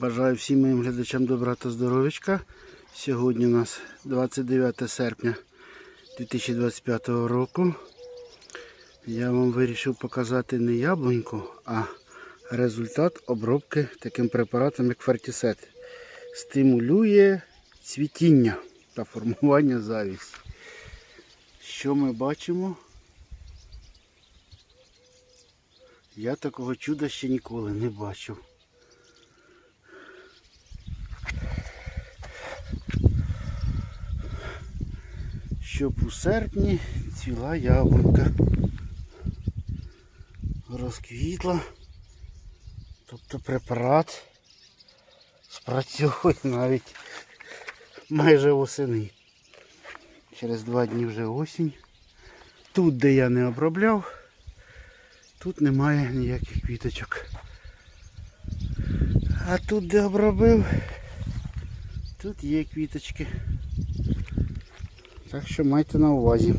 Бажаю всім моїм глядачам добра та здоров'ячка. Сьогодні у нас 29 серпня 2025 року. Я вам вирішив показати не яблуньку, а результат обробки таким препаратом, як фертісет. Стимулює цвітіння та формування завісі. Що ми бачимо? Я такого чуда ще ніколи не бачив. Щоб у серпні цвіла яблунька. Розквітла. Тобто препарат спрацьовує навіть майже восени. Через два дні вже осінь. Тут, де я не обробляв, тут немає ніяких квіточок. А тут, де обробив, тут є квіточки. Так що майте на увазі.